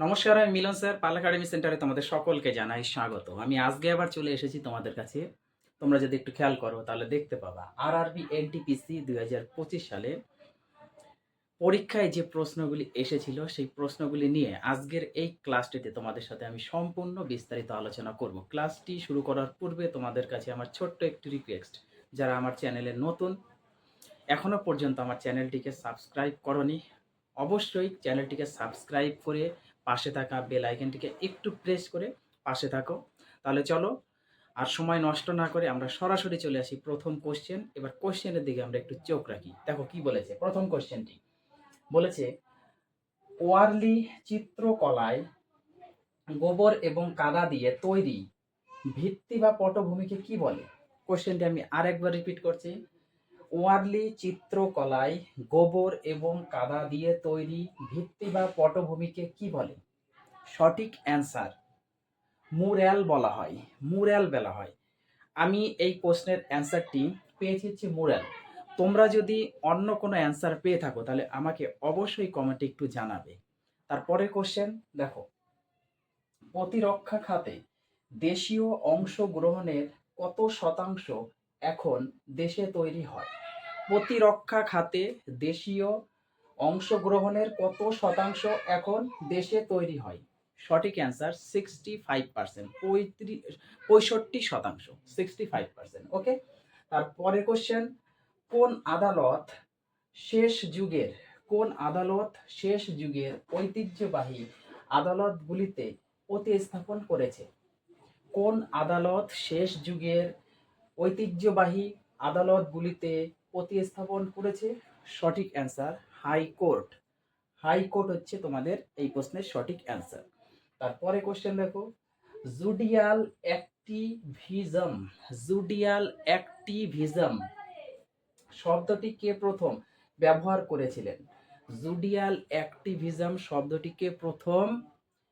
নমস্কার, আমি মিলন স্যার পাল একাডেমি সেন্টারে তোমাদের সকলকে জানাই স্বাগত। আমি আজকে আবার চলে এসেছি তোমাদের কাছে। তোমরা যদি একটু খেয়াল করো, তাহলে দেখতে পাবা আর আরবি এনটিপিসি দুই হাজার পঁচিশ সালে পরীক্ষায় যে প্রশ্নগুলি এসেছিল, সেই প্রশ্নগুলি নিয়ে আজকের এই ক্লাসটিতে তোমাদের সাথে আমি সম্পূর্ণ বিস্তারিত আলোচনা করব। ক্লাসটি শুরু করার পূর্বে তোমাদের কাছে আমার ছোট্ট একটি রিকোয়েস্ট যারা আমার চ্যানেলে নতুন, এখনও পর্যন্ত আমার চ্যানেলটিকে সাবস্ক্রাইব করনি, অবশ্যই চ্যানেলটিকে সাবস্ক্রাইব করে পাশে থাকা বেল আইকনটিকে একটু প্রেস করে পাশে থাকো। তাহলে চলো, আর সময় নষ্ট না করে আমরা সরাসরি চলে আসি প্রথম কোশ্চেন এবার কোশ্চেনের দিকে আমরা একটু চোখ রাখি। দেখো কি বলেছে? প্রথম কোশ্চেনটি বলেছে, ওয়ারলি চিত্রকলায় গোবর এবং কাদা দিয়ে তৈরি ভিত্তি বা পটভূমিকে কি বলে? কোশ্চেনটি আমি আরেকবার রিপিট করছি। ওয়ারলি চিত্রকলায় গোবর এবং কাদা দিয়ে তৈরি ভিত্তি বা পটভূমিকে কি বলে? সঠিক অ্যান্সার, মুরাল বলা হয়, মুরাল বলা হয়। আমি এই প্রশ্নের অ্যান্সারটি পেয়েছি হচ্ছে মুরাল। তোমরা যদি অন্য কোনো অ্যান্সার পেয়ে থাকো, তাহলে আমাকে অবশ্যই কমেন্টে একটু জানাবে। তারপরে কোশ্চেন দেখো। প্রতিরক্ষা খাতে দেশীয় অংশগ্রহণের কত শতাংশ এখন দেশে তৈরি হয়। প্রতিরক্ষা খাতে দেশীয় অংশগ্রহণের কত শতাংশ এখন দেশে তৈরি হয়? সঠিক অ্যান্সার সিক্সটি ফাইভ পার্সেন্ট পঁয়ত্রিশ পঁয়ষট্টি শতাংশ সিক্সটি ফাইভ পার্সেন্ট ওকে তারপরে কোশ্চেন কোন আদালত শেষ যুগের, কোন আদালত শেষ যুগের ঐতিহ্যবাহী আদালতগুলিতে প্রতিস্থাপন করেছে? কোন আদালত শেষ যুগের ঐতিহ্যবাহী আদালতগুলিতে প্রতিস্থাপন করেছে সঠিক অ্যান্সার হাইকোর্ট। হাইকোর্ট হচ্ছে তোমাদের এই প্রশ্নের সঠিক অ্যান্সার। তারপরে কোশ্চেন দেখো। জুডিয়াল অ্যাক্টিভিজম জুডিয়াল অ্যাক্টিভিজম শব্দটি কে প্রথম ব্যবহার করেছিলেন? জুডিয়াল অ্যাক্টিভিজম শব্দটিকে প্রথম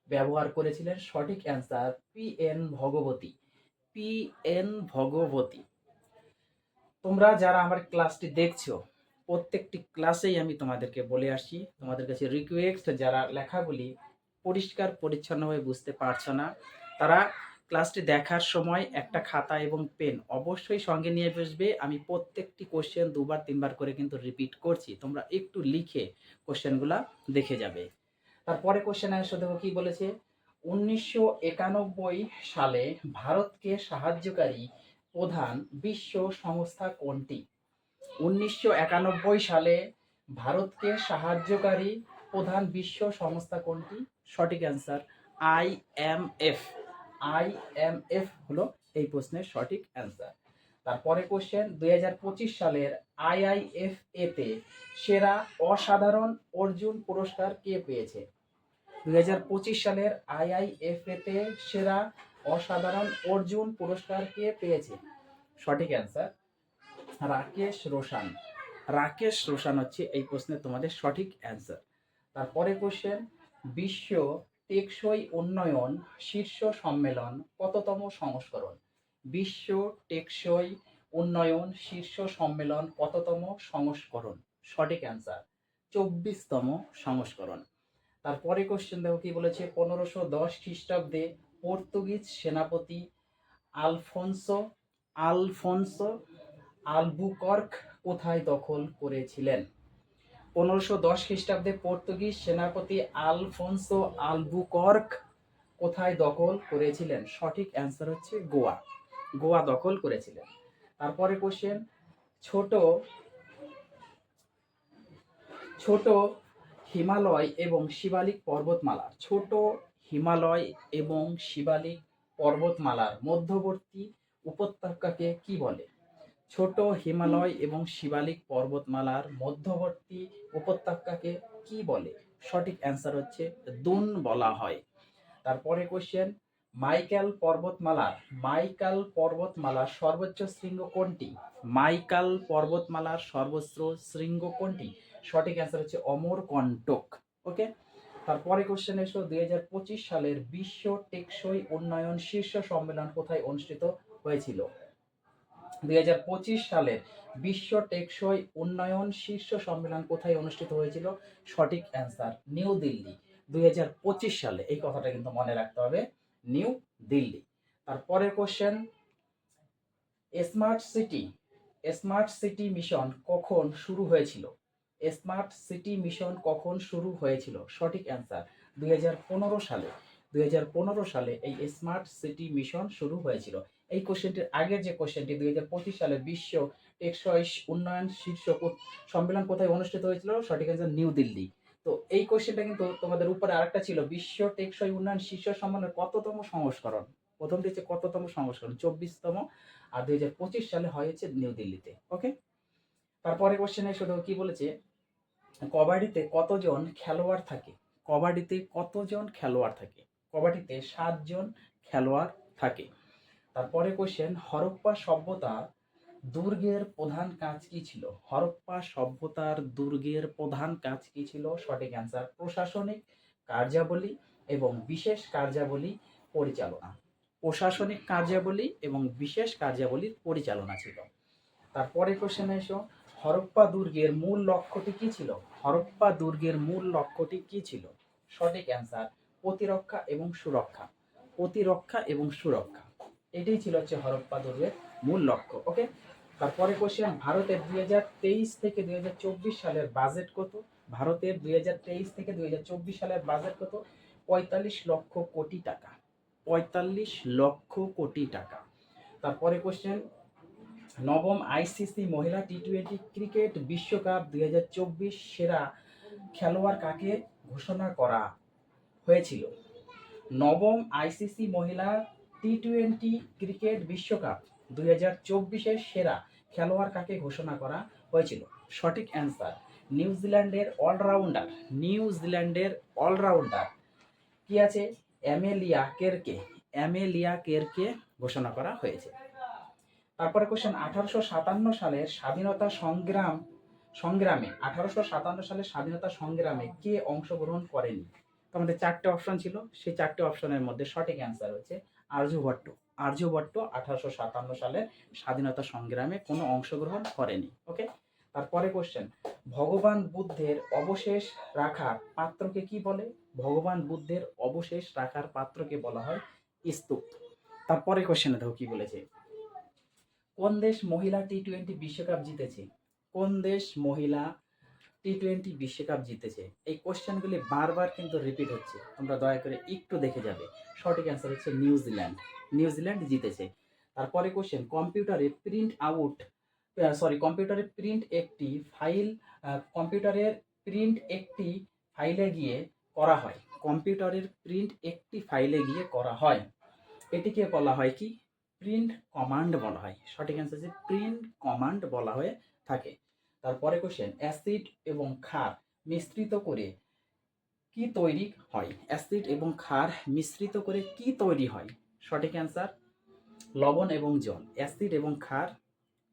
ব্যবহার করেছিলেন? সঠিক answer P N Bhagwati. P N Bhagwati. তোমরা যারা আমার ক্লাসটি দেখছ, প্রত্যেকটি ক্লাসেই আমি তোমাদেরকে বলে আসি, তোমাদের কাছে রিকোয়েস্ট যারা লেখাগুলি পরিষ্কার পরিচ্ছন্নভাবে বুঝতে পারছ না, তারা ক্লাসটি দেখার সময় একটা খাতা এবং পেন অবশ্যই সঙ্গে নিয়ে বসবে। আমি প্রত্যেকটি কোশ্চেন দুবার, তিনবার করে কিন্তু রিপিট করছি। তোমরা একটু লিখে কোশ্চেনগুলা দেখে যাবে। তারপরে কোশ্চেন আসো দেখো কি বলেছে? উনিশশো একানব্বই সালে ভারতকে সাহায্যকারী প্রধান বিশ্ব সংস্থা কোনটি? উনিশশো একানব্বই সালে ভারতকে সাহায্যকারী প্রধান বিশ্ব সংস্থা কোনটি? সঠিক answer I M F. I M F হলো এই প্রশ্নের সঠিক অ্যান্সার। তারপরে কোশ্চেন দুই হাজার পঁচিশ সালের আইআইএফ এতে সেরা অসাধারণ অর্জুন পুরস্কার কে পেয়েছে? দুই হাজার পঁচিশ সালের আইআইএফ এতে সেরা অসাধারণ অর্জুন পুরস্কার কে পেয়েছে। সঠিক অ্যান্সার রাকেশ রোশান। রাকেশ রোশান হচ্ছে এই প্রশ্নের তোমাদের সঠিক অ্যান্সার তারপরে কোশ্চেন বিশ্ব টেকসই উন্নয়ন শীর্ষ সম্মেলন কততম সংস্করণ? বিশ্ব টেকসই উন্নয়ন শীর্ষ সম্মেলন কততম সংস্করণ? সঠিক অ্যান্সার চব্বিশতম সংস্করণ। তারপরে কোশ্চেন দেখো কি বলেছে, পনেরোশো দশ খ্রিস্টাব্দে পর্তুগিজ সেনাপতি আলফোনসো আলফোনসো আলবুকর্ক কোথায় দখল করেছিলেন? পনেরোশো দশ খ্রিস্টাব্দে পর্তুগিজ সেনাপতি আলফোনসো আলবুকর্ক কোথায় দখল করেছিলেন? সঠিক অ্যান্সার হচ্ছে গোয়া। গোয়া দখল করেছিলেন। তারপরে কোশ্চেন ছোট ছোট হিমালয় এবং শিবালিক পর্বতমালা ছোট হিমালয় এবং শিবালিক পর্বতমালার মধ্যবর্তী উপত্যকাকে কি বলে? ছোট হিমালয় এবং শিবালিক পর্বতমালার মধ্যবর্তী উপত্যকাকে কি বলে? সঠিক অ্যান্সার হচ্ছে দুন বলা হয়। তারপরে কোশ্চেন মাইকাল পর্বতমালার মাইকাল পর্বতমালার সর্বোচ্চ শৃঙ্গ কোনটি? মাইকাল পর্বতমালার সর্বোচ্চ শৃঙ্গ কোনটি? সঠিক অ্যান্সার হচ্ছে অমর কণ্টক ওকে তারপরে কোশ্চেন এসো, দুই হাজার পঁচিশ সালের বিশ্ব টেকসই উন্নয়ন শীর্ষ সম্মেলন কোথায় অনুষ্ঠিত হয়েছিল? দুই সালের বিশ্ব টেকসই উন্নয়ন শীর্ষ সম্মেলন কোথায় অনুষ্ঠিত হয়েছিল? সঠিক অ্যান্সার নিউ দিল্লি। দুই হাজার পঁচিশ সালে, এই কথাটা কিন্তু মনে রাখতে হবে, নিউ দিল্লি। তারপরের question smart city smart city mission কখন শুরু হয়েছিল? স্মার্ট সিটি মিশন কখন শুরু হয়েছিল? সঠিক অ্যান্সার, দুই হাজার পনেরো সালে। দু হাজার পনেরো সালে এই স্মার্ট সিটি মিশন শুরু হয়েছিল। এই কোশ্চেনটির আগের যে কোশ্চেনটি দু হাজার পঁচিশ সালে বিশ্ব টেকসই উন্নয়ন শীর্ষ সম্মেলন কোথায় অনুষ্ঠিত হয়েছিল? সঠিক অ্যান্সার, নিউ দিল্লি। তো এই কোশ্চেনটা কিন্তু তোমাদের উপরে আরেকটা ছিল, বিশ্ব টেকসই উন্নয়ন শীর্ষ সম্মেলনের কততম সংস্করণ? প্রথমটি হচ্ছে কততম সংস্করণ? চব্বিশতম। আর দুই হাজার পঁচিশ সালে হয়েছে নিউ দিল্লিতে। ওকে তারপরে কোশ্চেনে শুধু কি বলেছে? কবাডিতে কতজন খেলোয়াড় থাকে? কবাডিতে কতজন খেলোয়াড় থাকে? কবাডিতে সাতজন খেলোয়াড় থাকে। তারপরে কোশ্চেন হরপ্পা সভ্যতা দুর্গের প্রধান কাজ কি ছিল? হরপ্পা সভ্যতার দুর্গের প্রধান কাজ কি ছিল? সঠিক অ্যান্সার প্রশাসনিক কার্যাবলী এবং বিশেষ কার্যাবলী পরিচালনা। প্রশাসনিক কার্যাবলী এবং বিশেষ কার্যাবলীর পরিচালনা ছিল। তারপরে কোশ্চেনে এসো হরপ্পা দুর্গের মূল লক্ষ্যটি কি ছিল? হরপ্পা দুর্গের মূল লক্ষ্যটি কি ছিল? সঠিক অ্যান্সার প্রতিরক্ষা এবং সুরক্ষা। প্রতিরক্ষা এবং সুরক্ষা। এটাই ছিল হচ্ছে হরপ্পা দুর্গের মূল লক্ষ্য ওকে তারপরে কোশ্চেন ভারতের দুই হাজার তেইশ থেকে দুই হাজার চব্বিশ সালের বাজেট কত? ভারতের দুই হাজার তেইশ থেকে দুই হাজার চব্বিশ সালের বাজেট কত? পঁয়তাল্লিশ লক্ষ কোটি টাকা। পঁয়তাল্লিশ লক্ষ কোটি টাকা। তারপরে কোশ্চেন নবম আইসিসি মহিলা টি টোয়েন্টি ক্রিকেট বিশ্বকাপ দুই হাজার চব্বিশ সেরা খেলোয়াড় কাকে ঘোষণা করা হয়েছিল? নবম আইসিসি মহিলা টি টোয়েন্টি ক্রিকেট বিশ্বকাপ দুই হাজার চব্বিশের সেরা খেলোয়াড় কাকে ঘোষণা করা হয়েছিল? সঠিক অ্যান্সার নিউজিল্যান্ডের অলরাউন্ডার নিউজিল্যান্ডের অলরাউন্ডার। কি আছে? অ্যামেলিয়া কেরকে অ্যামেলিয়া কেরকে ঘোষণা করা হয়েছে। তারপরে কোশ্চেন আঠারোশো সাতান্ন সালের স্বাধীনতা সংগ্রাম, সংগ্রামে, আঠারোশো সাতান্ন সালের স্বাধীনতা সংগ্রামে কে অংশগ্রহণ করেনি? আমাদের চারটে অপশন ছিল, সেই চারটে অপশনের মধ্যে সঠিক অ্যান্সার হচ্ছে আর্যভট্ট আর্যভট্ট আঠারোশো সাতান্ন সালের স্বাধীনতা সংগ্রামে কোনো অংশগ্রহণ করেনি ওকে তারপরে কোশ্চেন ভগবান বুদ্ধের অবশেষ রাখার পাত্রকে কি বলে? ভগবান বুদ্ধের অবশেষ রাখার পাত্রকে বলা হয় স্তূপ তারপরে কোশ্চেনে দেখো কি বলেছে কোন দেশ মহিলা টি টোয়েন্টি বিশ্বকাপ জিতেছে? কোন দেশ মহিলা টি টোয়েন্টি বিশ্বকাপ জিতেছে? এই কোশ্চেনগুলি বারবার কিন্তু রিপিট হচ্ছে। তোমরা দয়া করে একটু দেখে যাবে। সঠিক অ্যান্সার হচ্ছে নিউজিল্যান্ড। নিউজিল্যান্ড জিতেছে। তারপরে কোশ্চেন, কম্পিউটারে প্রিন্ট আউট সরি কম্পিউটারে প্রিন্ট একটি ফাইল কম্পিউটারের প্রিন্ট একটি ফাইলে গিয়ে করা হয়। কম্পিউটারের প্রিন্ট একটি ফাইলে গিয়ে করা হয়। এটিকে বলা হয় কি? প্রিন্ট কমান্ড বলা হয়। সঠিক অ্যান্সার হচ্ছে প্রিন্ট কমান্ড বলা হয়ে থাকে। তারপরে কোশ্চেন অ্যাসিড এবং ক্ষার মিশ্রিত করে কি তৈরি হয়? অ্যাসিড এবং ক্ষার মিশ্রিত করে কি তৈরি হয়? সঠিক অ্যান্সার লবণ এবং জল। অ্যাসিড এবং ক্ষার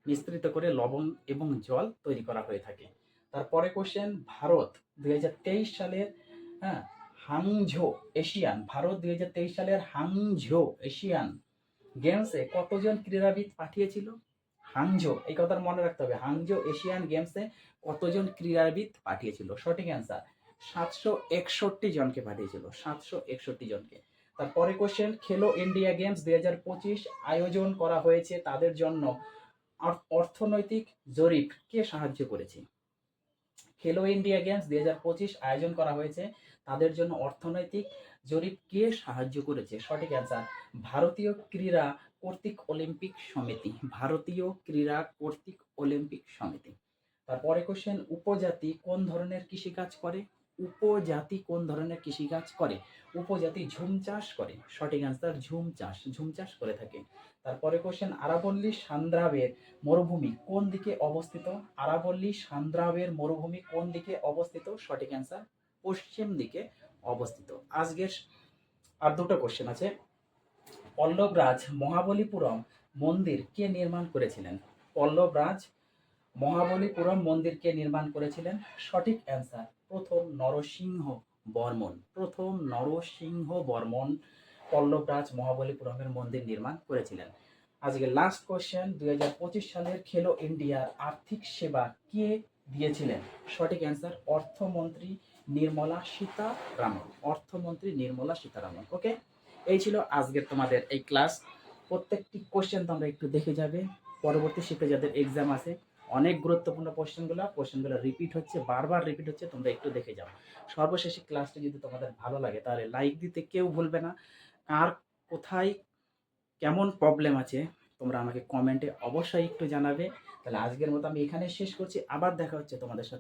মিশ্রিত করে লবণ এবং জল তৈরি করা হয়ে থাকে। তারপরে কোশ্চেন ভারত দুই হাজার তেইশ সালের হ্যাঁ হাংঝো এশিয়ান। ভারত দুই হাজার তেইশ সালের হাংঝো এশিয়ান। গেমসে কতজন ক্রীড়াবিদ পাঠিয়েছিল? হাংজো এই কথাটা মনে রাখতে হবে। হাংজো এশিয়ান গেমসে কতজন ক্রীড়াবিদ পাঠিয়েছিল? সঠিক অ্যান্সার সাতশো একষট্টি জনকে পাঠিয়েছিল। সাতশো একষট্টি জনকে। তারপরে কোশ্চেন খেলো ইন্ডিয়া গেমস দুই হাজার পঁচিশ আয়োজন করা হয়েছে তাদের জন্য। অর্থনৈতিক জরিপ কে সাহায্য করেছে? খেলো ইন্ডিয়া গেমস দুই হাজার পঁচিশ আয়োজন করা হয়েছে তাদের জন্য অর্থনৈতিক জরিপ কে সাহায্য করেছে? সঠিক অ্যান্সার ভারতীয় ক্রীড়া কর্তৃক অলিম্পিক সমিতি। ভারতীয় ক্রীড়া কর্তৃক অলিম্পিক সমিতি। তারপরে কোশ্চেন উপজাতি কোন ধরনের কৃষিকাজ করে? উপজাতি কোন ধরনের কৃষিকাজ করে? উপজাতি ঝুম চাষ করে। সঠিক অ্যান্সার ঝুম চাষ ঝুম চাষ করে থাকে। তারপরে কোশ্চেন আরাবল্লী সান্দ্রাবের মরুভূমি কোন দিকে অবস্থিত? আরাবল্লী সান্দ্রাবের মরুভূমি কোন দিকে অবস্থিত? সঠিক অ্যান্সার পশ্চিম দিকে অবস্থিত। আজকের আর দুটো কোশ্চেন আছে। পল্লবরাজ মহাবলীপুরম মন্দির কে নির্মাণ করেছিলেন? পল্লবরাজ মহাবলীপুরম মন্দির কে নির্মাণ করেছিলেন? সঠিক অ্যান্সার প্রথম নরসিংহ বর্মন প্রথম নরসিংহ বর্মন পল্লবরাজ মহাবলীপুরমের মন্দির নির্মাণ করেছিলেন। আজকে লাস্ট কোশ্চেন দু হাজার পঁচিশ সালের খেলো ইন্ডিয়ার আর্থিক সেবা কে দিয়েছিলেন? সঠিক অ্যান্সার অর্থমন্ত্রী নির্মলা সীতারামন অর্থমন্ত্রী নির্মলা সীতারামন ওকে এই ছিল আজকের তোমাদের এই ক্লাস প্রত্যেকটি কোশ্চেন তোমরা একটু দেখে যাবে। পরবর্তী শীতে যাদের এক্সাম আছে, অনেক গুরুত্বপূর্ণ কোশ্চেনগুলো কোশ্চেনগুলো রিপিট হচ্ছে, বারবার রিপিট হচ্ছে, তোমরা একটু দেখে যাও। সর্বশেষে ক্লাসটি যদি তোমাদের ভালো লাগে, তাহলে লাইক দিতে কেউ ভুলবে না। কার কোথায় কেমন প্রবলেম আছে, তোমরা আমাকে কমেন্টে অবশ্যই একটু জানাবে। তাহলে আজকের মতো আমি এখানে শেষ করছি। আবার দেখা হচ্ছে তোমাদের সাথে।